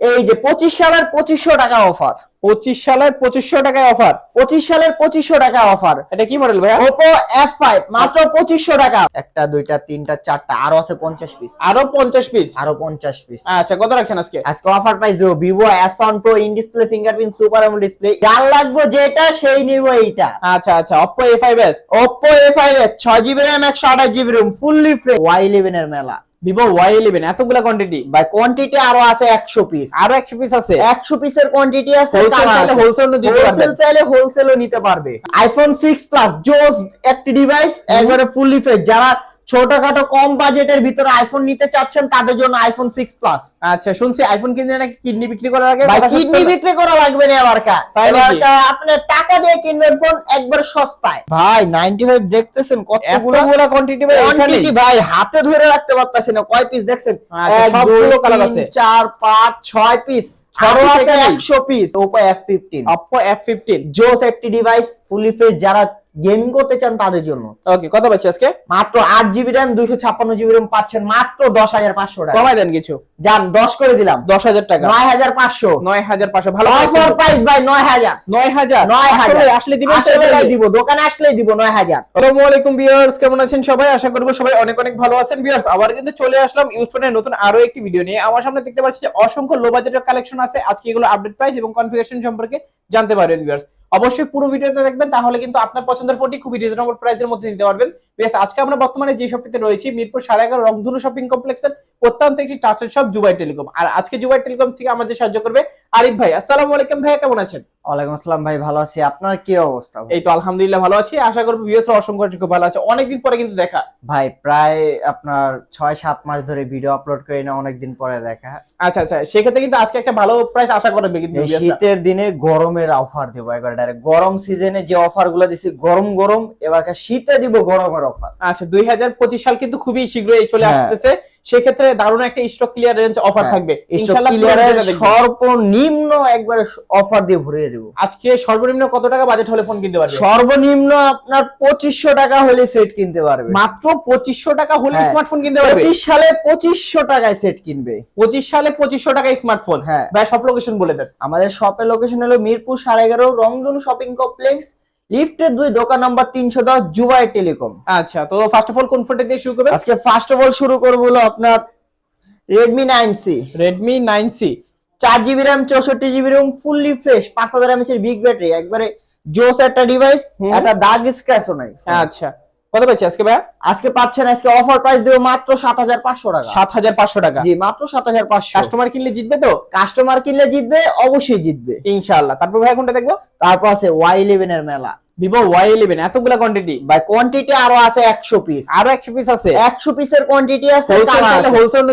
এই যে পঁচিশ সালের পঁচিশশো টাকা অফার। পঁচিশ সালের পঁচিশশো টাকায় অফার? পঁচিশ সালের পঁচিশশো টাকা অফার। এটা কি মডেল ভাইয়া? ওপো এফ ফাইভ মাত্র পঁচিশশো টাকা। একটা দুইটা তিনটা চারটা আরও আছে পঞ্চাশ পিস আরও পঞ্চাশ পিস আরও পঞ্চাশ পিস আচ্ছা কত রাখছেন আজকে? আজকে অফার প্রাইস দেবো। Vivo S one pro in display fingerprint super এমন ডিসপ্লে যার লাগবে যেটা সেই নিব এইটা। আচ্ছা আচ্ছা Oppo A five S Oppo A five S ছয় জিবি র্যাম একশো আঠাশ GB ROM fully free Y eleven এর মেলা। ভিভো ওয়াই ইলেভেন এতগুলা কোয়ান্টিটি ভাই কোয়ান্টিটি আরও আছে একশো পিস আরও একশো পিস আছে। একশো পিসের কোয়ান্টিটি আছে হোলসেল হোলসেল। চাইলে হোলসেলও নিতে পারবে। আইফোন সিক্স প্লাস জোস একটি ডিভাইস একবারে ফুললি ফ্রেশ যারা ছোটখাটো কম বাজেটের ভিতরে আইফোন নিতে চাচ্ছেন তাদের জন্য আইফোন সিক্স প্লাস আচ্ছা শুনছি আইফোন কিনলে নাকি কিডনি বিক্রি কথা সত্য কিডনি বিক্রি করা লাগবে না এবার কা। তাই এবার নাকি? কা আপনি টাকা দিয়ে কিনবেন ফোন একবার সস্তায়। ভাই 95 দেখতেছেন কতগুলো? কোয়ান্টিটি ভাই কোয়ান্টিটি ভাই হাতে ধরে রাখতে পারতাছি না কয় পিস দেখছেন? আচ্ছা, সবগুলো তিন, আছে। চার পাঁচ ছয় পিস? একশো piece Oppo F fifteen Oppo F fifteen জোস একটি ডিভাইস ফুলি ফ্রেশ যারা গেমিং করতে চান তাদের জন্য। ওকে কত পাচ্ছি আজকে? মাত্র আট জিবি র্যাম দুইশো ছাপ্পান্ন জিবি র্যাম পাচ্ছেন মাত্র দশ হাজার পাঁচশো টাকা। কমাই দেন কিছু। যান দশ করে দিলাম। দশ হাজার টাকা। নয় হাজার পাঁচশো। নয় হাজার পাঁচশো ভালো অফার প্রাইস ভাই নয় হাজার। নয় হাজার? নয় হাজার। আসলে- দিবেন আসলে। দিব দোকানে আসলেই দিব নয় হাজার। আসসালামু আলাইকুম ভিউয়ার্স কেমন আছেন সবাই? আশা করব সবাই অনেক অনেক ভালো আছেন। ভিউয়ার্স আবার কিন্তু চলে আসলাম ইউজফোনের নতুন আরও একটি ভিডিও নিয়ে। আমার সামনে দেখতে পাচ্ছি যে অসংখ্য লো বাজেটের কালেকশন আছে। আজকে এগুলো আপডেট প্রাইস এবং কনফিগারেশন সম্পর্কে জানতে পারবেন ভিউয়ার্স অবশ্যই পুরো ভিডিওতে দেখবেন তাহলে কিন্তু আপনার পছন্দের ফোনটি খুবই রিজনেবল প্রাইসের মধ্যে নিতে পারবেন। বেশ আজকে আমরা বর্তমানে যে শপটিতে রয়েছি মিরপুর সাড়ে এগারো রংধনু শপিং কমপ্লেক্সের অত্যন্ত একটি ট্রাস্টেড শপ জুবাই টেলিকম আর আজকে জুবাই টেলিকম থেকে আমাদের সাহায্য করবে আরিফ ভাই। আসসালামু আলাইকুম ভাইয়া কেমন আছেন? ওয়ালাইকুম আসসালাম ভাই ভালো আছি। আপনার কি অবস্থা এই তো আলহামদুলিল্লাহ ভালো আছি। আশা করব ভিউয়ার্স অসংখ্য অসংখ্য ভালো আছে। অনেকদিন পরে কিন্তু দেখা। ভাই প্রায় আপনার ছয় সাত মাস ধরে ভিডিও আপলোড করি না অনেকদিন পরে দেখা। আচ্ছা আচ্ছা। সেক্ষেত্রে কিন্তু আজকে একটা ভালো প্রাইস আশা করবে কিন্তু। শীতের দিনে গরমের অফার দিব একবার ডাইরেক্ট গরম সিজনে যে অফারগুলো দিছি গরম গরম এবার শীতে দিব গরমের অফার আচ্ছা দুই হাজার পঁচিশ সাল কিন্তু খুবই শীঘ্রই চলে হ্যাঁ। আসতেছে। সেক্ষেত্রে দারুণ একটা স্টক ক্লিয়ার রেঞ্জ অফার হ্যাঁ, থাকবে। সর্বনিম্ন একবারে অফার দিয়ে ভরিয়ে দেবো। আজকে সর্বনিম্ন কত টাকা বাজেট হলে ফোন কিনতে পারবে? সর্বনিম্ন আপনার পঁচিশশো টাকা হলে সেট কিনতে পারবে। মাত্র পঁচিশশো টাকা হলে হ্যাঁ। স্মার্টফোন কিনতে পারবে? পঁচিশ সালে পঁচিশশো টাকায় সেট কিনবে। পঁচিশ সালে পঁচিশশো টাকায় স্মার্টফোন হ্যাঁ। ভাই সব লোকেশন বলে দেন। আমাদের শপের লোকেশন হলো মিরপুর সাড়ে এগারো রংধনু শপিং কমপ্লেক্স লিফটের দুই দোকান নাম্বার তিনশো দশ জুবাই টেলিকম আচ্ছা তো ফার্স্ট অফ অল কোন ফোনটা দিয়ে শুরু করবে আজকে ফার্স্ট অফ অল শুরু করব হলো আপনার Redmi nine C Redmi nine C চার জিবি র্যাম চৌষট্টি জিবি র্যাম ফুললি ফ্রেশ পাঁচ হাজার এমএচ এর বিগ ব্যাটারি একবারে জোস একটা ডিভাইস। একটা দাগ স্ক্র্যাচও নাই। আচ্ছা। কত পাচ্ছি আজকে ভাই আজকে পাচ্ছেন আজকে অফার প্রাইস দেবো মাত্র সাত হাজার পাঁচশো টাকা। সাত হাজার পাঁচশো টাকা। জি মাত্র সাত হাজার পাঁচশো। কাস্টমার কিনলে জিতবে তো? কাস্টমার কিনলে জিতবে অবশ্যই জিতবে। ইনশাআল্লাহ। তারপর ভাই কোনটা দেখব? তারপর আছে ওয়াই ইলেভেন এর মেলা। ভিভো ওয়াই ইলেভেন এতগুলা কোয়ান্টিটি ভাই কোয়ান্টিটি আরও আছে একশো পিস আরও একশো পিস আছে? একশো পিসের কোয়ান্টিটি আছে ও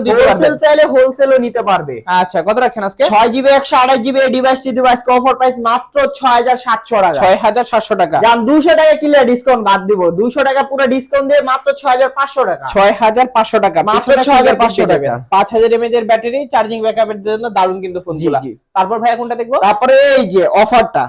দিতে হোলসেল চাইলে হোলসেলও নিতে পারবে। আচ্ছা কত রাখছেন আজকে? ছয় জিবি একশো আঠাশ জিবি এই ডিভাইসটি আজকে অফার প্রাইস মাত্র ছয় হাজার সাতশো টাকা। ছয় হাজার সাতশো টাকা। যান দুশো টাকা কিনলে ডিসকাউন্ট বাদ দিব। দুশো টাকা পুরো ডিসকাউন্ট দিয়ে মাত্র ছয় হাজার পাঁচশো টাকা। ছয় হাজার পাঁচশো টাকা। মাত্র পিছনে 6500 fingerprint টাকা। পাঁচ হাজার এমএজ এর ব্যাটারি চার্জিং ব্যাকআপের জন্য দারুণ কিন্তু ফোন। তারপর ভাই কোনটা দেখব? তারপরে এই যে অফারটা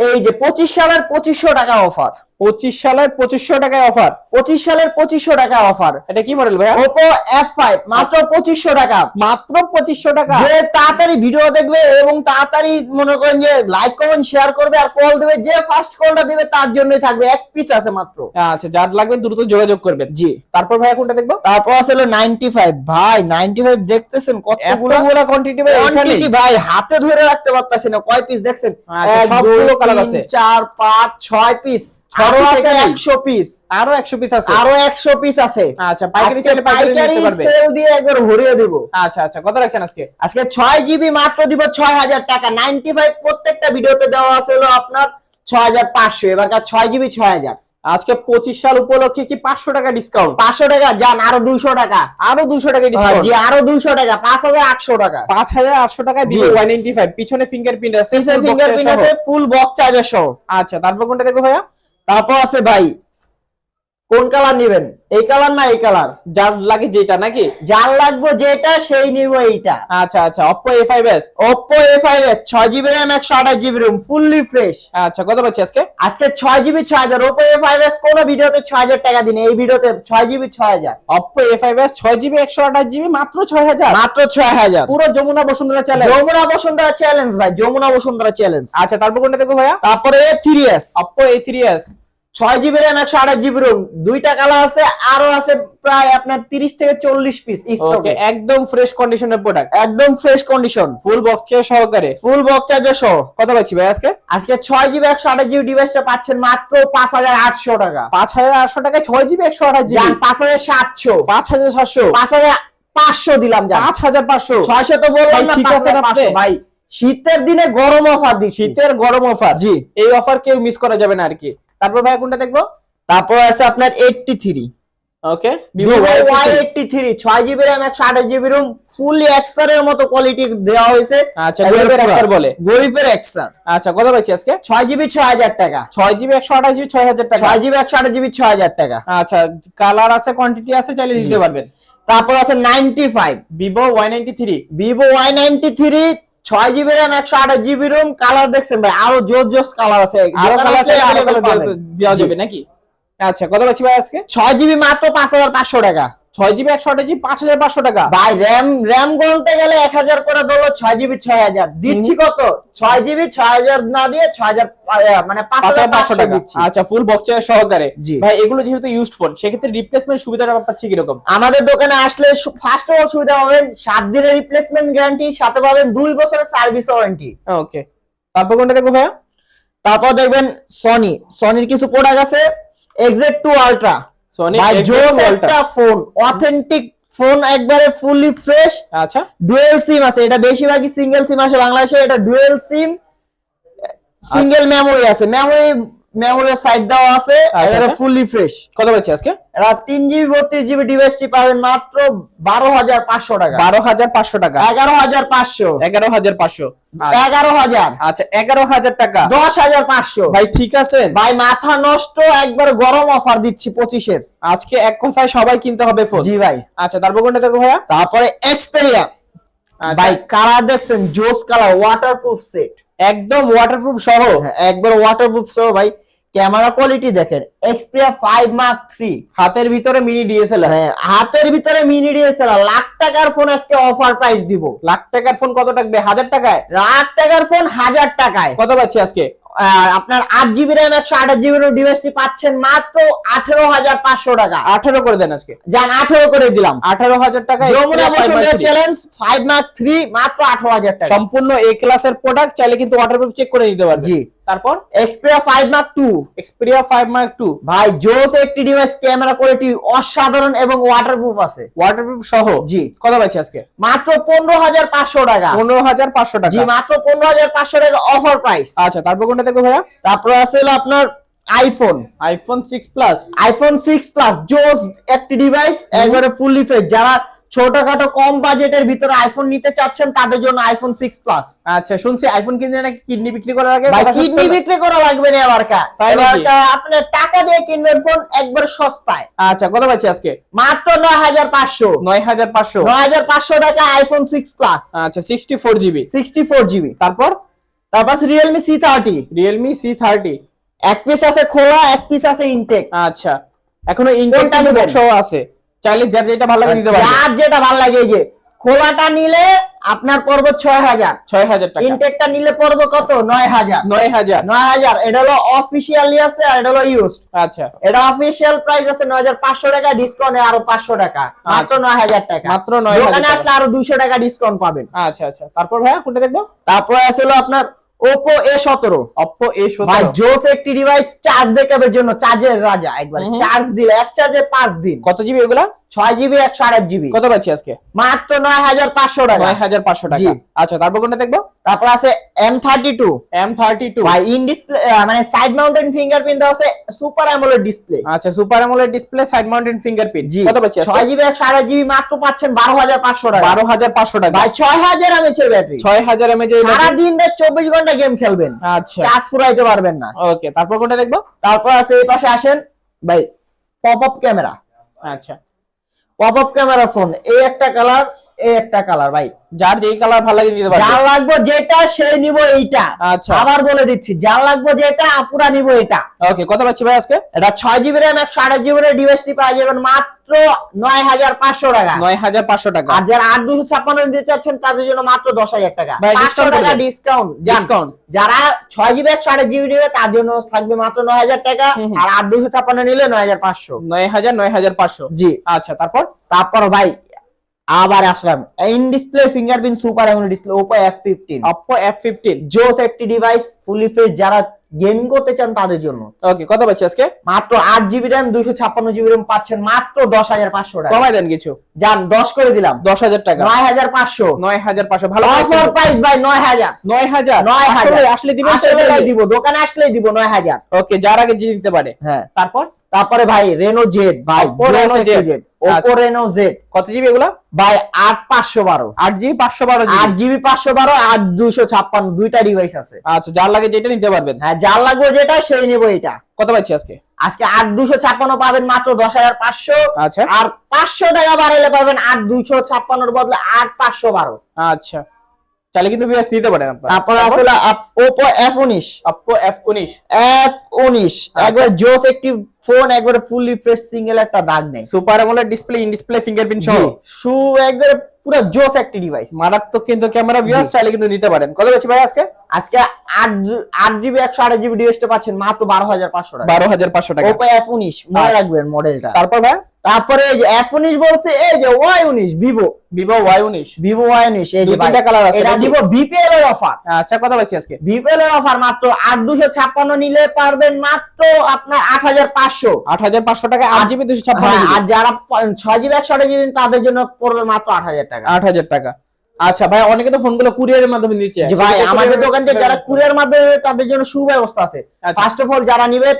এই যে পঁচিশ সালের পঁচিশশো টাকা অফার। পঁচিশ সালের পঁচিশশো টাকায় অফার পঁচিশ সালের পঁচিশশো টাকা অফার এটা কি মডেল ভাইয়া? ওপো এফ ফাইভ মাত্র পঁচিশশো টাকা। মাত্র পঁচিশশো টাকা? যে তাড়াতাড়ি ভিডিও দেখবে এবং তাড়াতাড়ি মনে করেন যে লাইক কমেন্ট শেয়ার করবে আর কল দেবে যে ফার্স্ট কলটা দিবে তার জন্যই থাকবে। এক পিস আছে মাত্র। আচ্ছা যার লাগবে দ্রুত যোগাযোগ করবেন। জি। তারপর ভাইয়া কোনটা দেখব? তারপর আসলে নাইনটি ফাইভ ভাই নাইনটি ফাইভ দেখতেছেন কতগুলো? কোয়ান্টিটি ভাই কোয়ান্টিটি ভাই হাতে ধরে রাখতে পারতাছি না। কয় পিস দেখছেন? আচ্ছা, এক, দুই, তিন, আছে। চার পাঁচ ছয় পিস ছয় আরও piece আছে একশো পিস। আরও একশো পিস আছে? আরও একশো পিস আছে। আচ্ছা পাইকারি আজকে চাইলে পাইকারি পাইকারি নিতে পারবে। সেল দিয়ে একবার ভরিয়ে দিব। আচ্ছা আচ্ছা কত রাখছেন আজকে? আজকে ছয় জিবি মাত্র দিব ছয় হাজার টাকা। নাইনটি ফাইভ প্রত্যেকটা ভিডিওতে দেওয়া আছে হলো আপনার ছয় হাজার পাঁচশো। এবারকার ছয় জিবি ছয় হাজার। আজকে পঁচিশ সাল উপলক্ষে কি পাঁচশো টাকা ডিসকাউন্ট পাঁচশো টাকা যান আরও দুইশো টাকা। আরও দুশো টাকা ডিসকাউন্ট জি আরও দুইশো টাকা পাঁচ হাজার আটশো টাকা। পাঁচ হাজার আটশো টাকায় জি। ওয়ান পিছনে ফিঙ্গারপ্রিন্ট আছে ফিঙ্গারপ্রিন্ট আছে ফুল বক্স চার্জার সহ। আচ্ছা তারপর কোনটা দেখো ভাইয়া? তারপর আছে ভাই কোন কালার নিবেন? এই কালার না এই কালার যার লাগে যেটা নাকি? যার লাগবে যেটা সেই নিব এইটা। আচ্ছা আচ্ছা এস ছয় জিবি র্যাম একশো আঠাশ জিবি রুম ফুললি ফ্রেশ আচ্ছা কত পাচ্ছি আজকে? আজকে ছয় জিবি ছয় হাজার। ওপো এ ফাইভ এস কোন ভিডিওতে ছয় হাজার টাকা দিন এই ভিডিওতে ছয় জিবি ছয় হাজার। অপো এ ফাইভ এস ছয় জিবি একশো আঠাশ জিবি মাত্র ছয় হাজার? মাত্র ছয় হাজার। পুরো যমুনা বসুন্ধরা চ্যালেঞ্জ যমুনা বসুন্ধরা চ্যালেঞ্জ ভাই যমুনা বসুন্ধরা চ্যালেঞ্জ আচ্ছা তারপর কোনটা দেখব ভাইয়া? তারপরে three S Oppo A three S ছয় জিবি র্যাম একশো আঠাশ জিবি রুম দুইটা কালার আছে আরও আছে প্রায় আপনার তিরিশ থেকে চল্লিশ পিস স্টকে একদম ফ্রেশ কন্ডিশনের প্রোডাক্ট একদম ফ্রেশ কন্ডিশন ফুল বক্স সহকারে। ফুল বক্স চার্জার সহ। কত পাচ্ছি ভাই আজকে? আজকে ছয় জিবি একশো আঠাশ জিবি ডিভাইসটা পাচ্ছেন মাত্র পাঁচ হাজার আটশো টাকা। পাঁচ হাজার আটশো টাকায় ছয় জিবি একশো আঠাশ জিবি পাঁচ হাজার সাতশো। পাঁচ হাজার সাতশো। পাঁচ হাজার পাঁচশো দিলাম পাঁচ হাজার পাঁচশো। ছয়শো তো বললাম না পাঁচ হাজার পাঁচশো। ভাই শীতের দিনে গরম অফার দিচ্ছি। শীতের গরম অফার জি। এই অফার কেউ মিস করা যাবে না আর কি। তারপর ভাই কোনটা দেখব? তারপর আছে আপনার eighty three okay Vivo Y eighty three ছয় জিবি র্যাম একশো আঠাশ জিবি রুম ফুললি এক্সার এর মতো কোয়ালিটি দেওয়া হয়েছে। আচ্ছা গরিবের এক্সার বলে। গরিবের এক্সার আচ্ছা কত পাচ্ছি আজকে? ছয় জিবি ছয় হাজার টাকা। ছয় জিবি একশো আঠাশ জিবি ছয় হাজার টাকা। ছয় জিবি একশো আঠাশ জিবি ছয় হাজার টাকা। আচ্ছা কালার আছে কোয়ান্টিটি আছে চাইলে দিতে পারবেন। তারপর আছে ninety five Vivo Y ninety three Vivo Y ninety three ছয় জিবি র্যাম একশো আঠাশ জিবি রুম কালার দেখছেন ভাই? আরও জোর জোর কালার আছে। আরও কালার আছে আরও কালার দেওয়া। যাবে নাকি? আচ্ছা কত পাচ্ছি ভাই আজকে? ছয় জিবি মাত্র পাঁচ হাজার পাঁচশো টাকা। ছয় জিবি একশো আঠাশ জিবি পাঁচ হাজার পাঁচশো টাকা। ভাই র্যাম র্যাম গুনতে গেলে এক হাজার করে ধরলো ছয় জিবি ছয় হাজার। দিচ্ছি কত? ছয় জিবি ছয় হাজার না দিয়ে ছয় হাজার মানে পাঁচ হাজার পাঁচশো টাকা দিচ্ছি। আচ্ছা ফুল বক্স সহকারে। ভাই এগুলো যেহেতু ইউজড ফোন সেক্ষেত্রে রিপ্লেসমেন্ট সুবিধাটা পাচ্ছি কীরকম? আমাদের দোকানে আসলে ফার্স্ট অফ অল সুবিধা পাবেন সাত দিনের রিপ্লেসমেন্ট গ্যারান্টি সাথে পাবেন দুই বছরের সার্ভিস ওয়ারেন্টি ওকে তারপর কোনটা দেখব ভাইয়া? তারপর দেখবেন সনি সনির কিছু প্রোডাক্ট আছে এক্সেট টু আলট্রা সনি জোস একটা ফোন অথেন্টিক ফোন একবারে ফুললি ফ্রেশ আচ্ছা। ডুয়েল সিম আছে। এটা বেশিরভাগই সিঙ্গেল সিম আসে বাংলাদেশে এটা ডুয়েল সিম সিঙ্গেল মেমোরি আছে। মেমোরি মেমোরি সাইড দেওয়া আছে আচ্ছা, এটা আচ্ছা। ফুললি ফ্রেশ কত পাচ্ছি আজকে? এটা তিন জিবি বত্রিশ জিবি ডিভাইসটি পাবেন মাত্র বারো হাজার পাঁচশো টাকা। বারো হাজার পাঁচশো টাকা। এগারো হাজার পাঁচশো। এগারো হাজার পাঁচশো। এগারো হাজার। আচ্ছা এগারো হাজার টাকা। দশ হাজার পাঁচশো। ভাই ঠিক আছে। ভাই মাথা নষ্ট একবার গরম অফার দিচ্ছি পঁচিশের। আজকে এক কথায় সবাই কিনতে হবে ফোন জি ভাই। আচ্ছা তারপর কোনটা দেখো ভাইয়া? তারপরে এক্সপেরিয়া আচ্ছা, ভাই কালার দেখছেন জোস কালার ওয়াটারপ্রুফ সেট একদম ওয়াটারপ্রুফ সহ। একবার ওয়াটারপ্রুফ সহ ভাই। ক্যামেরা কোয়ালিটি দেখেন এক্সপ্রিয়া ফাইভ মার্ক থ্রি হাতের ভিতরে মিনি ডিএসএলআর হ্যাঁ হাতের ভিতরে মিনি ডিএসএলআর লাখ টাকার ফোন আজকে অফার প্রাইস দিব। লাখ টাকার ফোন কত থাকবে হাজার টাকায়? লাখ টাকার ফোন হাজার টাকায়। কত পাচ্ছি আজকে? আপনার আট জিবি র্যাম একশো আঠাশ জিবি ডিভাইসটি পাচ্ছেন মাত্র আঠেরো হাজার পাঁচশো টাকা। আঠারো করে দেন আজকে। যান আঠারো করে দিলাম। আঠারো হাজার টাকা Jamuna Bashundhara challenge five mark three মাত্র আঠারো হাজার টাকা। সম্পূর্ণ এ ক্লাসের প্রোডাক্ট চাইলে কিন্তু ওয়াটারপ্রুফ চেক করে নিতে পারবেন। জি। তারপর? Xperia five mark two Xperia five mark two ভাই জোস একটি ডিভাইস ক্যামেরা কোয়ালিটি অসাধারণ এবং ওয়াটারপ্রুফ আছে। ওয়াটারপ্রুফ সহ? জি। কত পাচ্ছি আজকে? মাত্র পনেরো হাজার পাঁচশো টাকা। পনেরো হাজার পাঁচশো টাকা। জি মাত্র পনেরো হাজার পাঁচশো টাকা অফার প্রাইস আচ্ছা তারপর কোনটা দেখো ভাইয়া? তারপর আছে হলো আপনার iPhone iPhone six plus iPhone six plus জোস একটি ডিভাইস একবারে ফুললি ফ্রেশ যারা ছোটখাটো কম বাজেটের ভিতরে আইফোন নিতে চাচ্ছেন তাদের জন্য আইফোন সিক্স প্লাস আচ্ছা শুনছি আইফোন কিনলে নাকি কিডনি বিক্রি করা সত্য কিডনি বিক্রি করা লাগবে না এবার কা। তাই এবার নাকি? কা আপনি টাকা দিয়ে কিনবেন ফোন একবার সস্তায়। আচ্ছা কত পাচ্ছি আজকে? মাত্র নয় হাজার পাঁচশো। নয় হাজার পাঁচশো? নয় হাজার পাঁচশো টাকা আইফোন সিক্স প্লাস আচ্ছা sixty four GB sixty four GB তারপর? তারপর Realme C thirty Realme C thirty এক পিস আছে খোলা এক পিস আছে ইনটেক আচ্ছা এখনও ইনটেক আছে। চাইলে যার যেটা ভালো লাগে দিতে পারবে। যার যেটা ভালো লাগে এই যে খোলাটা নিলে আপনার পড়ব ছয় হাজার ছয় হাজার টাকা। ইনটেকটা নিলে পড়ব কত? নয় হাজার নয় হাজার নয় হাজার এটা হলো অফিসিয়ালি আছে আর এটা হলো ইউজ আচ্ছা। এটা অফিসিয়াল প্রাইস আছে নয় হাজার পাঁচশো টাকা ডিসকাউন্ট আরও পাঁচশো টাকা। মাত্র আচ্ছা। নয় হাজার টাকা। মাত্র 9,000 দোকানে আসলে আরও দুইশো টাকা ডিসকাউন্ট পাবেন। আচ্ছা আচ্ছা। তারপর ভাইয়া কোনটা দেখব? তারপর আছে হলো আপনার ওপো এ সতেরো। অপো এ ভাই সতেরো জোস একটি ডিভাইস চার্জ ব্যাকআপের জন্য চার্জের রাজা একবার। চার্জ দিলে এক চার্জে পাঁচ দিন। কত জিবি এগুলা? ছয় জিবি একশো আট জিবি কত পাচ্ছি আজকে? মাত্র নয় হাজার পাঁচশো টাকা। নয় হাজার পাঁচশো টাকা। আচ্ছা তারপর কোনটা দেখব? তারপর আছে M thirty two M thirty two ভাই ইন ডিসপ্লে মানে সাইড মাউন্টেন ফিঙ্গারপ্রিন্ট আছে সুপার অ্যামোলেড ডিসপ্লে আচ্ছা super AMOLED display side mounted fingerprint জি। কত পাচ্ছি ছয় জিবি একশো আট জিবি মাত্র পাচ্ছেন বারো হাজার পাঁচশো টাকা। বারো হাজার পাঁচশো টাকা। ভাই ছয় হাজার এমএচের ব্যাটারি ছয় হাজার এমএজ সারা দিন রাত চব্বিশ ঘণ্টা গেম খেলবেন। আচ্ছা। চার্জ ফুরাইতে পারবেন না। ওকে তারপর কোনটা দেখব? তারপর আছে এই পাশে আসেন ভাই পপ আপ ক্যামেরা আচ্ছা। পপ আপ ক্যামেরা ফোন এই একটা কালার এই একটা কালার ভাই। যার যেই কালার ভালো লাগে নিতে পারবে। যার লাগবে যেটা সেই নিব এইটা। আচ্ছা। আবার বলে দিচ্ছি যার লাগবে যেটা আপুরা নিব এটা। ওকে কত পাচ্ছি ভাই আজকে? এটা ছয় জিবি র্যাম একশো আঠাশ জিবি ডিভাইসটি পাওয়া যাবেন মাত্র নয় হাজার পাঁচশো টাকা। নয় হাজার পাঁচশো টাকা। আর যারা আট দুশো ছাপ্পান্ন দিতে চাচ্ছেন তাদের জন্য মাত্র দশ হাজার টাকা। ভাই, পাঁচশো discount টাকা করবেন? ডিসকাউন্ট যারা ছয় জিবি একশো আঠাশ জিবি নেবে তার জন্য থাকবে মাত্র নয় হাজার টাকা। হুম হুম। আর আট দুশো ছাপ্পান্ন নিলে নয় হাজার পাঁচশো। নয় হাজার নয় হাজার পাঁচশো। জি। আচ্ছা তারপর? তারপর ভাই আবার আসলাম। ইন ডিসপ্লে ফিঙ্গারপ্রিন্ট সুপার এমন display Oppo F fifteen Oppo F fifteen জোস একটি ডিভাইস ফুলি ফ্রেশ যারা গেমিং করতে চান তাদের জন্য। ওকে কত পাচ্ছি আজকে? মাত্র আট জিবি র্যাম দুইশো ছাপ্পান্ন জিবি র্যাম পাচ্ছেন মাত্র দশ হাজার পাঁচশো টাকা। কমাই দেন কিছু। যান দশ করে দিলাম। দশ হাজার টাকা। নয় হাজার পাঁচশো। নয় হাজার পাঁচশো ভালো অফার প্রাইস ভাই নয় হাজার। নয় হাজার। নয় হাজার। আসলে ভাই দিব দোকানে আসলেই দিব নয় হাজার। ওকে যার আগে জিতে নিতে পারে। হ্যাঁ। তারপর? তারপরে ভাই রেনো জেড ভাই Reno Z Oppo. Reno Z কত জিবি এগুলো? ভাই আট পাঁচশো বারো। আট জিবি পাঁচশো বারো আট জিবি জিবি পাঁচশো বারো আট দুইশো ছাপ্পান্ন দুইটা ডিভাইস আছে। আচ্ছা যার লাগে যেটা নিতে পারবেন। হ্যাঁ যার লাগবে যেটা সেই নেব এটা। কত পাচ্ছি আজকে? আজকে আট দুশো ছাপ্পান্ন পাবেন মাত্র দশ হাজার পাঁচশো। আচ্ছা। আর পাঁচশো টাকা বাড়াইলে পাবেন আট দুইশো ছাপ্পান্নর বদলে আট পাঁচশো বারো। আচ্ছা। তাহলে কিন্তু বিএস নিতে পারেন আপনারা। তারপর আসলে এফ উনিশ। এফ উনিশ। আচ্ছা। একবার জোস একটি ফোন একবার ফুললি ফ্রেশ সিঙ্গেল একটা দাগ নেই। Super AMOLED display in display fingerprint সহ। সু একবারে পুরো জোস একটি ডিভাইস মারাত্মক কিন্তু ক্যামেরা ভিউয়ার্স চাইলে কিন্তু নিতে পারেন। কত পাচ্ছি ভাই আজকে? আজকে আট জি- আট জিবি একশো আট জিবি ডিভাইসটা পাচ্ছেন মাত্র বারো হাজার পাঁচশো টাকা। বারো হাজার পাঁচশো টাকা। ওপো এফ উনিশ মনে আচ্ছা। রাখবেন মডেলটা তারপর ভাই? তারপরে এই যে এফ উনিশ বলছে এই যে ওয়াই উনিশ ভিভো ভিভো ওয়াই উনিশ। ভিভো ওয়াই উনিশ এই যে তিনটা colour আছে এটা? দিব বিপিএল এর অফার আচ্ছা কত পাচ্ছি আজকে? বিপিএল এর অফার মাত্র আট দুশো ছাপ্পান্ন নিলে পারবেন মাত্র আপনার আট হাজার পাঁচশো। আট হাজার পাঁচশো টাকা আট জিবি দুশো ছাপ্পান্ন হ্যাঁ, আর যারা ছয় জিবি একশো আঠাশ জিবি তাদের জন্য পড়বে মাত্র আট হাজার টাকা। আট হাজার টাকা। আচ্ছা ভাই অনেকে তো ফোনগুলো কুরিয়ারের মাধ্যমে নিচ্ছে। ভাই আমাদের দোকান থেকে যারা কুরিয়ার মাধ্যমে তাদের জন্য সুব্যবস্থা আছে। ফার্স্ট অফ অল যারা নিবে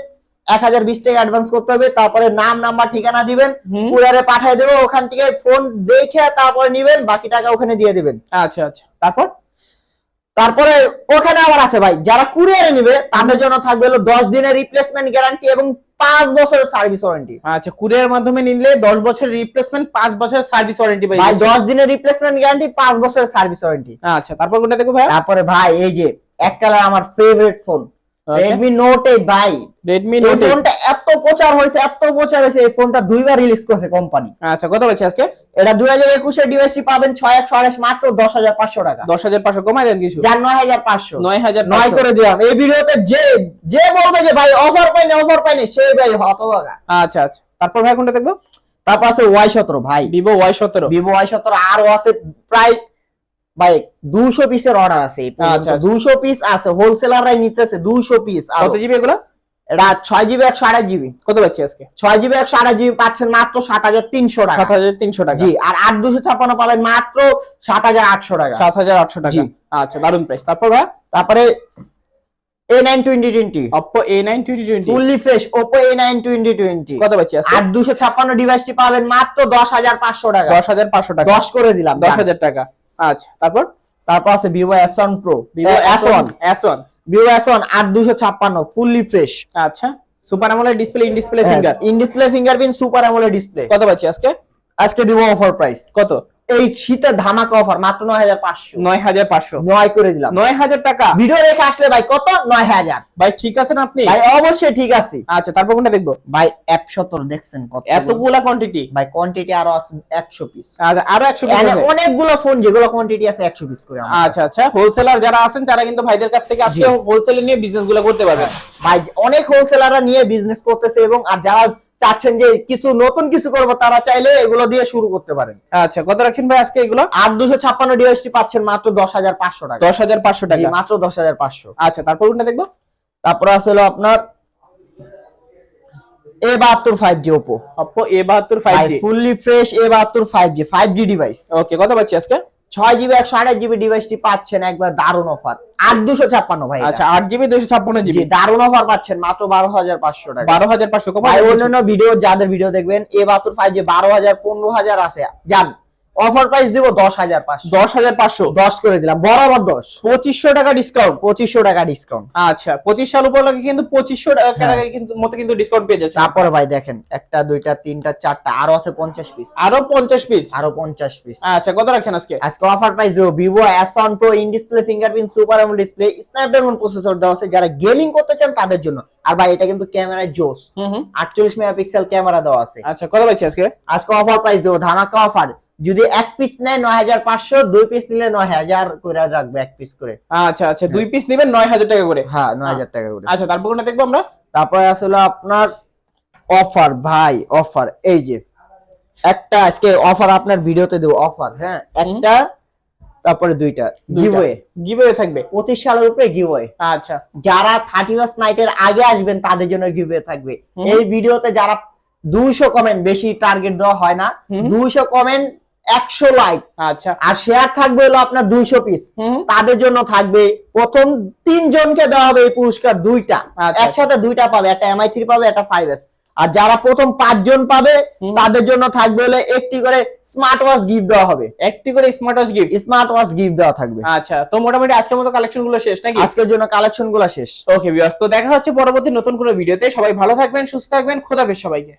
এক হাজার বিশ টাকা অ্যাডভান্স করতে হবে তারপরে নাম নাম্বার ঠিকানা দিবেন। কুরিয়ারে পাঠিয়ে দেবো ওখান থেকে ফোন দেখে তারপরে নিবেন বাকি টাকা ওখানে দিয়ে দিবেন। আচ্ছা আচ্ছা। তারপর? তারপরে ওখানে আবার আছে ভাই যারা কুরিয়ারে নিবে তাদের জন্য থাকবে হলো দশ দিনের রিপ্লেসমেন্ট গ্যারান্টি এবং পাঁচ বছরের সার্ভিস ওয়ারেন্টি আচ্ছা কুরিয়ার মাধ্যমে নিলে দশ বছরের রিপ্লেসমেন্ট পাঁচ বছরের সার্ভিস ওয়ারেন্টি ভাই। দশ দিনের রিপ্লেসমেন্ট গ্যারান্টি পাঁচ বছরের সার্ভিস ওয়ারেন্টি আচ্ছা তারপর কোনটা দেখো ভাই তারপরে ভাই এই যে এক কালার আমার favourite phone Redmi Note eight ভাই। রেডমি এই নোট ফোনটা এত প্রচার হয়েছে এত প্রচার হয়েছে এই ফোনটা দুইবার রিলিজ করছে কোম্পানি আচ্ছা কত পাচ্ছি আজকে? এটা দুই হাজার একুশের ডিভাইসটি পাবেন ছয় একশো আড়াইশ মাত্র দশ হাজার পাঁচশো টাকা। দশ হাজার পাঁচশো কমাই দেন কিছু। যার নয় হাজার পাঁচশো। নয় হাজার নয় করে দিলাম। এই ভিডিওতে যে যে বলবে যে ভাই অফার পাইনি অফার পাইনি সে ভাই হতভাগা। আচ্ছা আচ্ছা। তারপর ভাই কোনটা দেখব? তারপর আছে ওয়াই সতেরো ভাই। ভিভো ওয়াই সতেরো। ভিভো ওয়াই সতেরো আরও আছে প্রায় ভাই দুইশো পিসের অর্ডার আছে আচ্ছা, আচ্ছা। দুইশো পিস আছে হোলসেলাররাই নিতেছে দুইশো পিস কত জিবি এগুলো? এটা ছয় জিবি একশো আঠাশ জিবি কত পাচ্ছি আজকে? ছয় জিবি একশো আঠাশ জিবি পাচ্ছেন মাত্র সাত হাজার তিনশো টাকা। সাত হাজার তিনশো টাকা। জি আর আট দুশো ছাপ্পান্ন পাবেন মাত্র সাত হাজার আটশো টাকা। সাত হাজার আটশো টাকা। আচ্ছা দারুণ প্রাইস তারপর ভাই? তারপরে A nine twenty twenty Oppo A nine twenty twenty fully fresh Oppo A nine twenty twenty কত পাচ্ছি আট দুশো ছাপ্পান্ন ডিভাইসটি পাবেন মাত্র দশ হাজার পাঁচশো টাকা। দশ হাজার পাঁচশো টাকা। দশ করে দিলাম দশ হাজার টাকা। আচ্ছা তারপর? তারপর আছে Vivo S one pro Vivo S one S one Vivo S one আট দুশো ছাপ্পান্ন ফুললি ফ্রেশ আচ্ছা super AMOLED display in display finger in display fingerprint super AMOLED display কত পাচ্ছি আজকে? আজকে দিব অফার প্রাইস কত? এই শীতের ধামাকা অফার মাত্র নয় হাজার পাঁচশো। নয় হাজার পাঁচশো। নয় করে দিলাম। নয় হাজার টাকা? ভিডিও রেখে আসলে ভাই কত? নয় হাজার। ভাই ঠিক আছেন আপনি? ভাই অবশ্যই ঠিক আছে। আচ্ছা তারপর কোনটা দেখব? ভাই অ্যাপ সত্তর দেখছেন কত? এতগুলা কোয়ান্টিটি ভাই কোয়ান্টিটি আরও আছে একশো পিস আচ্ছা আরও একশো পিস অনেকগুলো ফোন যেগুলো কোয়ান্টিটি আছে একশো পিস করে আচ্ছা আচ্ছা। হোলসেলার যারা আছেন তারা কিন্তু ভাইদের কাছ থেকে আজকে। হোলসেলে নিয়ে বিজনেসগুলো করতে পারবেন। ভাই অনেক হোলসেলাররা নিয়ে বিজনেস করতেছে এবং আর যারা চাচ্ছেন যে কিছু নতুন কিছু করব তারা চাইলে এগুলো দিয়ে শুরু করতে পারেন। আচ্ছা কত রাখছেন ভাই আজকে এগুলো? আট দুশো ছাপ্পান্ন ডিভাইসটি পাচ্ছেন মাত্র দশ হাজার পাঁচশো টাকা। দশ হাজার পাঁচশো টাকা। মাত্র দশ হাজার পাঁচশো। আচ্ছা তারপর কোনটা দেখব? তারপর আছে হলো আপনার এ বাহাত্তর five G Oppo Oppo A বাহাত্তর five G fully fresh A বাহাত্তর five G five G device okay কত পাচ্ছি আজকে? ছয় জিবি একশো আঠাশ জিবি ডিভাইসটি পাচ্ছেন একবার দারুণ অফার আট দুশো ছাপ্পান্ন ভাই আচ্ছা আট জিবি দুশো ছাপ্পান্ন জিবি। দারুণ অফার পাচ্ছেন মাত্র বারো হাজার পাঁচশো টাকা। বারো হাজার পাঁচশো। ভাই। অন্যান্য ভিডিও যাদের ভিডিও দেখবেন এ বাহাত্তর ফাইভ জি বারো হাজার পনেরো হাজার আছে। যান অফার প্রাইস দিব দশ হাজার পাঁচশো। দশ হাজার পাঁচশো? দশ করে দিলাম বরাবর দশ। পঁচিশশো টাকা ডিসকাউন্ট পঁচিশশো টাকা ডিসকাউন্ট আচ্ছা পঁচিশ সাল উপলক্ষে কিন্তু পঁচিশশো টাকা হ্যাঁ। কিন্তু মতো কিন্তু ডিসকাউন্ট পেয়ে যাচ্ছে তারপরে ভাই দেখেন একটা দুইটা তিনটা চারটা আরও আছে পঞ্চাশ পিস আরও পঞ্চাশ পিস আরও পঞ্চাশ পিস আচ্ছা কত রাখছেন আজকে? আজকে অফার প্রাইস দেবো Vivo S one pro in display fingerprint super এমন ডিসপ্লে স্ন্যাপড্রাগন প্রসেসর দেওয়া আছে। যারা গেমিং করতে চান তাদের জন্য। আর ভাই এটা কিন্তু ক্যামেরায় জোস। হুম হুম। আটচল্লিশ মেগাপিক্সেল ক্যামেরা দেওয়া আছে। আচ্ছা কত পাচ্ছি আজকে? আজকে অফার প্রাইস দেবো ধামাকা অফার যদি এক পিস নেয় নয় হাজার পাঁচশো দুই পিস নিলে নয় হাজার করে রাখবে এক পিস করে। আচ্ছা আচ্ছা দুই পিস নেবেন নয় হাজার টাকা করে? হ্যাঁ নয় হাজার টাকা করে। আচ্ছা তারপর কোনটা দেখব আমরা? তারপরে আসলে আপনার অফার ভাই অফার এই যে একটা আজকে অফার আপনার ভিডিওতে দেবো অফার হ্যাঁ একটা তারপরে দুইটা গিভওয়ে গিভওয়ে থাকবে? পঁচিশ সালের উপরে গিভওয়ে আচ্ছা। যারা থার্টি ফার্স্ট নাইটের আগে আসবেন তাদের জন্য গিভওয়ে থাকবে। এই ভিডিওতে যারা দুইশো কমেন্ট বেশি টার্গেট দেওয়া হয় না হুম। দুইশো কমেন্ট একশো লাইক আচ্ছা। আর শেয়ার থাকবে হলো আপনার দুইশো পিস তাদের জন্য থাকবে প্রথম তিনজনকে দেওয়া হবে এই পুরস্কার দুইটা। আচ্ছা। একসাথে দুইটা পাবে একটা এমআই থ্রি পাবে একটা ফাইভ এস আর যারা প্রথম পাঁচজন পাবে তাদের জন্য থাকবে হলে একটি করে স্মার্ট ওয়াচ গিফট দেওয়া হবে। একটি করে smart watch gift smart watch gift দেওয়া থাকবে। আচ্ছা তো মোটামুটি আজকের মতো কালেকশনগুলো শেষ নাকি? আজকের জন্য কালেকশনগুলো শেষ। ওকে ভিউয়ার্স তো দেখা হচ্ছে পরবর্তী নতুন কোনো ভিডিওতে সবাই ভালো থাকবেন সুস্থ থাকবেন খোদাফেজ সবাইকে।